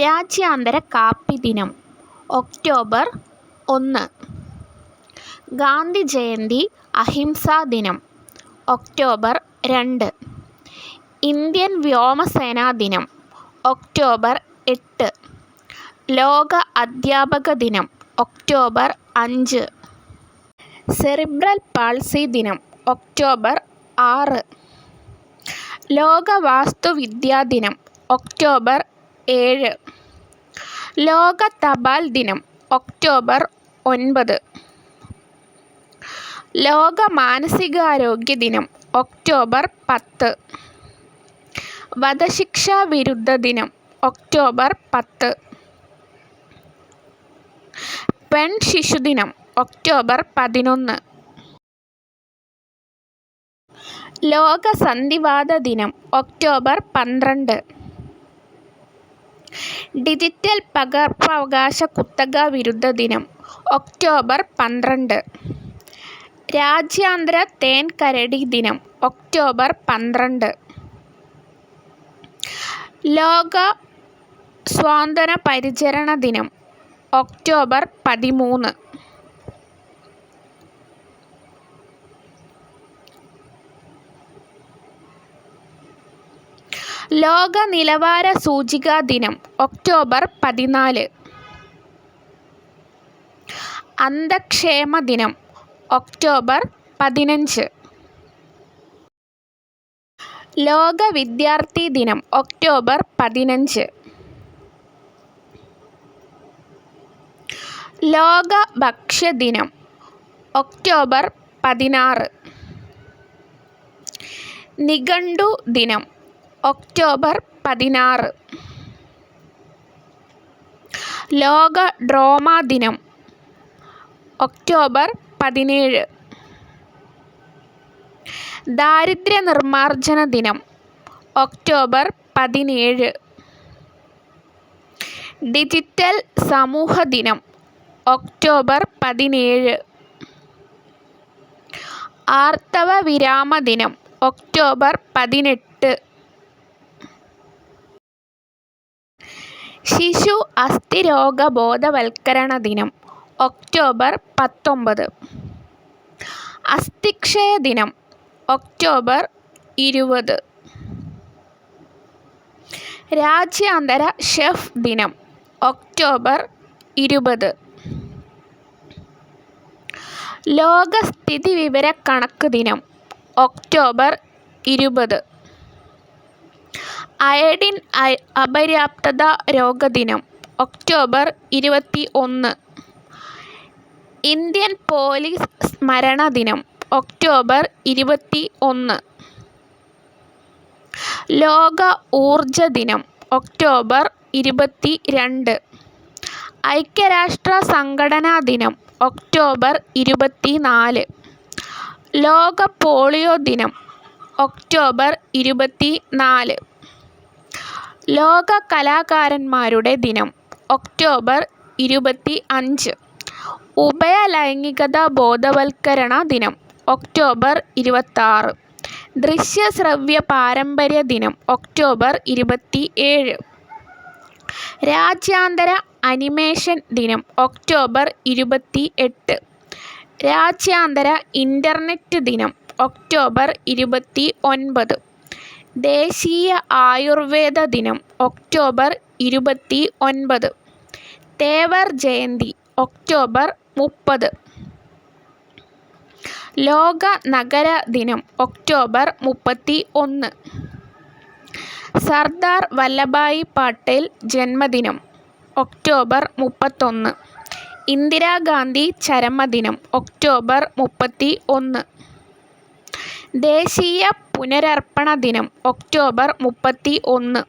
രാജ്യാന്തര കാപ്പി ദിനം ഒക്ടോബർ ഒന്ന്. ഗാന്ധി ജയന്തി അഹിംസാ ദിനം ഒക്ടോബർ രണ്ട്. ഇന്ത്യൻ വ്യോമസേനാ ദിനം ഒക്ടോബർ എട്ട്. ലോക അധ്യാപക ദിനം ഒക്ടോബർ അഞ്ച്. സെറിബ്രൽ പാൾസി ദിനം ഒക്ടോബർ ആറ്. ലോക വാസ്തുവിദ്യാ ദിനം ഒക്ടോബർ ഏഴ്. ലോക തപാൽ ദിനം ഒക്ടോബർ ഒൻപത്. ലോക മാനസികാരോഗ്യ ദിനം ഒക്ടോബർ പത്ത്. വധശിക്ഷാ വിരുദ്ധ ദിനം ഒക്ടോബർ പത്ത്. പെൺ ശിശുദിനം ഒക്ടോബർ പതിനൊന്ന്. ലോക സന്ധിവാത ദിനം ഒക്ടോബർ പന്ത്രണ്ട്. ഡിജിറ്റൽ പകർപ്പവകാശ കുത്തക വിരുദ്ധ ദിനം ഒക്ടോബർ പന്ത്രണ്ട്. രാജ്യാന്തര തേൻ കരടി ദിനം ഒക്ടോബർ പന്ത്രണ്ട്. ലോക സ്വാന്തന പരിചരണ ദിനം ഒക്ടോബർ പതിമൂന്ന്. ലോക നിലവാര സൂചിക ദിനം ഒക്ടോബർ പതിനാല്. അന്ധക്ഷേമ ദിനം ഒക്ടോബർ പതിനഞ്ച്. ലോക വിദ്യാർത്ഥി ദിനം ഒക്ടോബർ പതിനഞ്ച്. ലോക ഭക്ഷ്യ ദിനം ഒക്ടോബർ പതിനാറ്. നിഘണ്ടു ദിനം ഒക്ടോബർ പതിനാറ്. ലോക ഡ്രോമ ദിനം. ഒക്ടോബർ പതിനേഴ്. ദാരിദ്ര്യ നിർമ്മാർജന ദിനം. ഒക്ടോബർ പതിനേഴ്. ഡിജിറ്റൽ സമൂഹ ദിനം. ഒക്ടോബർ പതിനേഴ്. ആർത്തവ വിരാമ ദിനം. ഒക്ടോബർ പതിനെട്ട്. ശിശു അസ്ഥിരോഗ ബോധവൽക്കരണ ദിനം ഒക്ടോബർ പത്തൊമ്പത്. അസ്ഥിക്ഷയ ദിനം ഒക്ടോബർ ഇരുപത്. രാജ്യാന്തര ഷെഫ് ദിനം ഒക്ടോബർ ഇരുപത്. ലോക സ്ഥിതിവിവരക്കണക്ക് ദിനം ഒക്ടോബർ ഇരുപത്. അയഡിൻ അപര്യാപ്തത രോഗദിനം ഒക്ടോബർ ഇരുപത്തി ഒന്ന് ഇന്ത്യൻ പോലീസ് സ്മരണ ദിനം ഒക്ടോബർ ഇരുപത്തി ഒന്ന് ലോക ഊർജ ദിനം ഒക്ടോബർ ഇരുപത്തി രണ്ട് ഐക്യരാഷ്ട്ര സംഘടനാ ദിനം ഒക്ടോബർ ഇരുപത്തി നാല് ലോക പോളിയോ ദിനം ഒക്ടോബർ ഇരുപത്തി നാല് ലോക കലാകാരന്മാരുടെ ദിനം ഒക്ടോബർ ഇരുപത്തി അഞ്ച് ഉഭയലൈംഗികത ബോധവൽക്കരണ ദിനം ഒക്ടോബർ ഇരുപത്താറ്. ദൃശ്യ ശ്രവ്യ പാരമ്പര്യ ദിനം ഒക്ടോബർ ഇരുപത്തി ഏഴ് രാജ്യാന്തര അനിമേഷൻ ദിനം ഒക്ടോബർ ഇരുപത്തി എട്ട് രാജ്യാന്തര ഇന്റർനെറ്റ് ദിനം ഒക്ടോബർ ഇരുപത്തി ഒൻപത് ദേശീയ ആയുർവേദ ദിനം ഒക്ടോബർ ഇരുപത്തി ഒൻപത് തേവർ ജയന്തി ഒക്ടോബർ മുപ്പത്. ലോക നഗര ദിനം ഒക്ടോബർ മുപ്പത്തി ഒന്ന് സർദാർ വല്ലഭായ് പട്ടേൽ ജന്മദിനം ഒക്ടോബർ മുപ്പത്തൊന്ന്. ഇന്ദിരാഗാന്ധി ചരമദിനം ഒക്ടോബർ മുപ്പത്തി ഒന്ന് ദേശീയ പുനരർപ്പണ ദിനം ഒക്ടോബർ മുപ്പത്തി ഒന്ന്.